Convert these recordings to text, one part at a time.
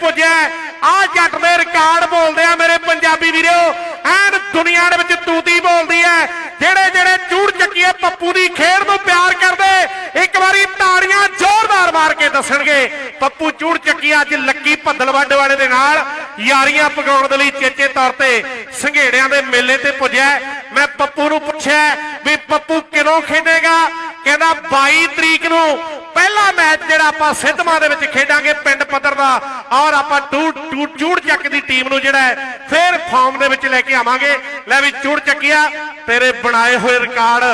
ਪੁੱਜਿਆ ਆ ਜੱਟ ਦੇ ਰਿਕਾਰਡ ਬੋਲਦੇ ਆ ਮੇਰੇ ਪੰਜਾਬੀ ਵੀਰੋ। ਐਨ ਦੁਨੀਆ ਦੇ ਵਿੱਚ ਤੂਤੀ ਬੋਲਦੀ ਐ ਜਿਹੜੇ ਜਿਹੜੇ ਚੂੜ ਚੱਕੀਏ ਪੱਪੂ ਦੀ ਖੇਡ ਨੂੰ ਪਿਆਰ ਕਰਦੇ, ਇੱਕ ਵਾਰੀ ਤਾੜੀਆਂ ਜ਼ੋਰਦਾਰ ਮਾਰ ਕੇ ਦੱਸਣਗੇ। ਪੱਪੂ ਚੂੜ ਚੱਕੀ ਅੱਜ ਲੱਕੀ ਭੱਦਲਵੱਡ ਵਾਲੇ ਦੇ ਨਾਲ, ਯਾਰੀਆਂ ਪਕਾਉਣ ਦੇ ਲਈ ਚੇਚੇ ਤੌਰ ਤੇ ਸੰਘੇੜਿਆਂ ਦੇ ਮੇਲੇ ਤੇ ਪੁੱਜਿਆ ਮੈਂ ਪੱਪੂ ਨੂੰ ਪੁੱਛਿਆ ਵੀ ਪੱਪੂ ਕਿਦੋਂ ਖੇਡੇਗਾ? ਕਹਿੰਦਾ 22 ਤਰੀਕ ਨੂੰ। ਪਹਿਲਾ ਮੈਚ ਜਿਹੜਾ ਆਪਾਂ ਸਿੱਧਵਾਂ ਦੇ ਵਿੱਚ ਖੇਡਾਂਗੇ ਪਿੰਡ ਪੱਧਰ ਦਾ, ਔਰ ਆਪਾਂ ਟੂ ਚੂੜ ਚੱਕ ਦੀ ਟੀਮ ਨੂੰ ਜਿਹੜਾ ਹੈ, ਫੇਰ ਫਾਰਮ ਦੇ ਵਿੱਚ ਲੈ ਕੇ ਆਵਾਂਗੇ। ਲੈ ਵੀ ਚੂੜ ਚੱਕਿਆ, ਤੇਰੇ ਬਣਾਏ ਹੋਏ ਰਿਕਾਰਡ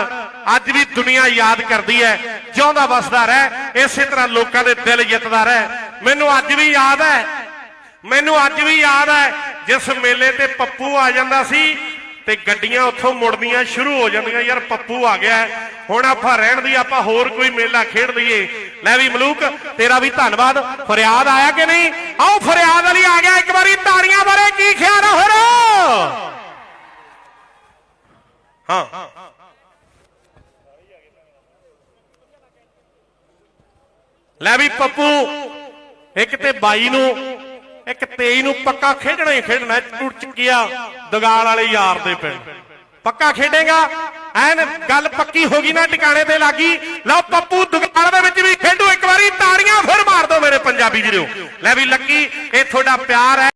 ਅੱਜ ਵੀ ਦੁਨੀਆ ਯਾਦ ਕਰਦੀ ਹੈ, ਜਿਉਂਦਾ ਵਸਦਾ ਰਹਿ, ਇਸੇ ਤਰ੍ਹਾਂ ਲੋਕਾਂ ਦੇ ਦਿਲ ਜਿੱਤਦਾ ਰਹਿ। ਮੈਨੂੰ ਅੱਜ ਵੀ ਯਾਦ ਹੈ, ਮੈਨੂੰ ਅੱਜ ਵੀ ਯਾਦ ਹੈ, ਜਿਸ ਮੇਲੇ ਤੇ ਪੱਪੂ ਆ ਜਾਂਦਾ ਸੀ ਤੇ ਗੱਡੀਆਂ ਉੱਥੋਂ ਮੁੜਦੀਆਂ ਸ਼ੁਰੂ ਹੋ ਜਾਂਦੀਆਂ, ਯਾਰ ਪੱਪੂ ਆ ਗਿਆ। ਹੁਣ ਆਪਾਂ ਰਹਿਣ ਦੀ, ਆਪਾਂ ਹੋਰ ਕੋਈ ਮੇਲਾ ਖੇਡ ਲਈਏ। ਲੈ ਵੀ ਮਲੂਕ, ਤੇਰਾ ਵੀ ਧੰਨਵਾਦ। ਫਰਿਆਦ ਆਇਆ ਕਿ ਨਹੀਂ? ਆਓ, ਫਰਿਆਦ ਵਾਲੀ ਆ ਗਿਆ। ਇੱਕ ਵਾਰੀ ਤਾੜੀਆਂ ਬਾਰੇ ਕੀ ਖਿਆਲ ਆ ਹੋਰ? ਹਾਂ। ਲੈ ਵੀ ਪੱਪੂ, ਇੱਕ ਤੇ ਬਾਈ ਨੂੰ ਇੱਕ 23 ਨੂੰ ਪੱਕਾ ਖੇਡਣਾ ਹੀ ਖੇਡਣਾ ਟੁੱਟ ਚੁੱਕਿਆ ਦਗਾਲ ਵਾਲੇ ਯਾਰ ਦੇ ਪਿੰਡ। ਪੱਕਾ ਖੇਡੇਗਾ? ਐਨ ਗੱਲ ਪੱਕੀ ਹੋ ਗਈ ਨਾ, ਟਿਕਾਣੇ ਤੇ ਲੱਗੀ। ਲਓ ਪੱਪੂ, ਦਗਾਲ ਦੇ ਵਿੱਚ ਵੀ ਖੇਡੂ, ਇੱਕ ਵਾਰੀ ਤਾੜੀਆਂ ਫਿਰ ਮਾਰ ਦਿਓ ਮੇਰੇ ਪੰਜਾਬੀ ਵੀਰੋ। ਲੈ ਵੀ ਲੱਕੀ, ਇਹ ਤੁਹਾਡਾ ਪਿਆਰ ਹੈ।